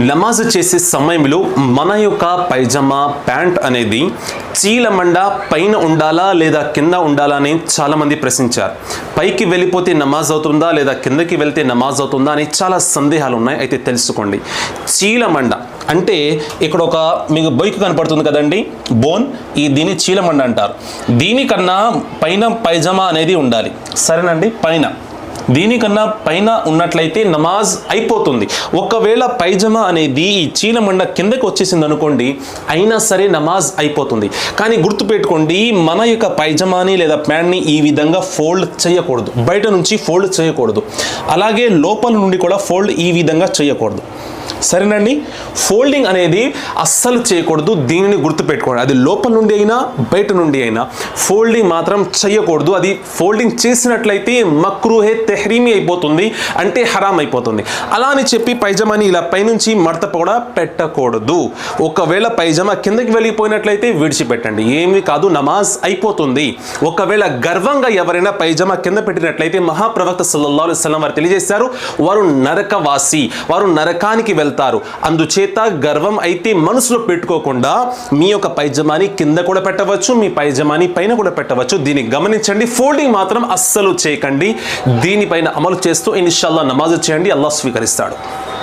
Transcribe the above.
నమాజ్ చేసే సమయంలో మన యొక్క పైజమా ప్యాంట్ అనేది చీలమండ పైన ఉండాలా లేదా కింద ఉండాలా అని చాలామంది ప్రశ్నించారు. పైకి వెళ్ళిపోతే నమాజ్ అవుతుందా లేదా కిందకి వెళ్తే నమాజ్ అవుతుందా అని చాలా సందేహాలు ఉన్నాయి. అయితే తెలుసుకోండి. చీలమండ అంటే ఇక్కడ ఒక మీకు బొయ్కు కనపడుతుంది కదండి? బోన్ ఈ దీన్ని చీలమండ అంటారు. దీనికన్నా పైన పైజమా అనేది ఉండాలి. సరేనండి? పైన. దీనికన్నా పైన ఉన్నట్లయితే నమాజ్ అయిపోతుంది. ఒకవేళ పైజమా అనేది ఈ చీలమండ కిందకి వచ్చేసింది అనుకోండి అయినా సరే నమాజ్ అయిపోతుంది. కానీ గుర్తుపెట్టుకోండి మన యొక్క పైజమాని లేదా ప్యాంట్ని ఈ విధంగా ఫోల్డ్ చేయకూడదు. బయట నుంచి ఫోల్డ్ చేయకూడదు. అలాగే లోపల నుండి కూడా ఫోల్డ్ ఈ విధంగా చేయకూడదు. సరేనండి? ఫోల్డింగ్ అనేది అస్సలు చేయకూడదు దీనిని గుర్తుపెట్టుకోండి. అది లోపల నుండి అయినా బయట నుండి అయినా ఫోల్డింగ్ మాత్రం చేయకూడదు అది ఫోల్డింగ్ చేసినట్లయితే మక్రూహే తెహ్రీమి అయిపోతుంది అంటే హరామ్ అయిపోతుంది. అలా అని చెప్పి పైజమాని ఇలా పైనుంచి మడత కూడా పెట్టకూడదు. ఒకవేళ పైజమా కిందకి వెళ్ళిపోయినట్లయితే విడిచిపెట్టండి. ఏమీ కాదు నమాజ్ అయిపోతుంది. ఒకవేళ గర్వంగా ఎవరైనా పైజమా కింద పెట్టినట్లయితే మహాప్రవక్త సల్లల్లాహు అలైహి వారు తెలియజేశారు వారు నరకవాసి వారు నరకానికి వెళ్తారు. అందుచేత గర్వం అయితే మనసులో పెట్టుకోకుండా మీ యొక్క పైజమాని కింద కూడా పెట్టవచ్చు మీ పైజమాని పైన కూడా పెట్టవచ్చు. దీన్ని గమనించండి. ఫోల్డింగ్ మాత్రం అస్సలు చేయకండి. దీనిపైన అమలు చేస్తూ ఇన్షాల్లా నమాజ్ చేయండి. అల్లా స్వీకరిస్తాడు.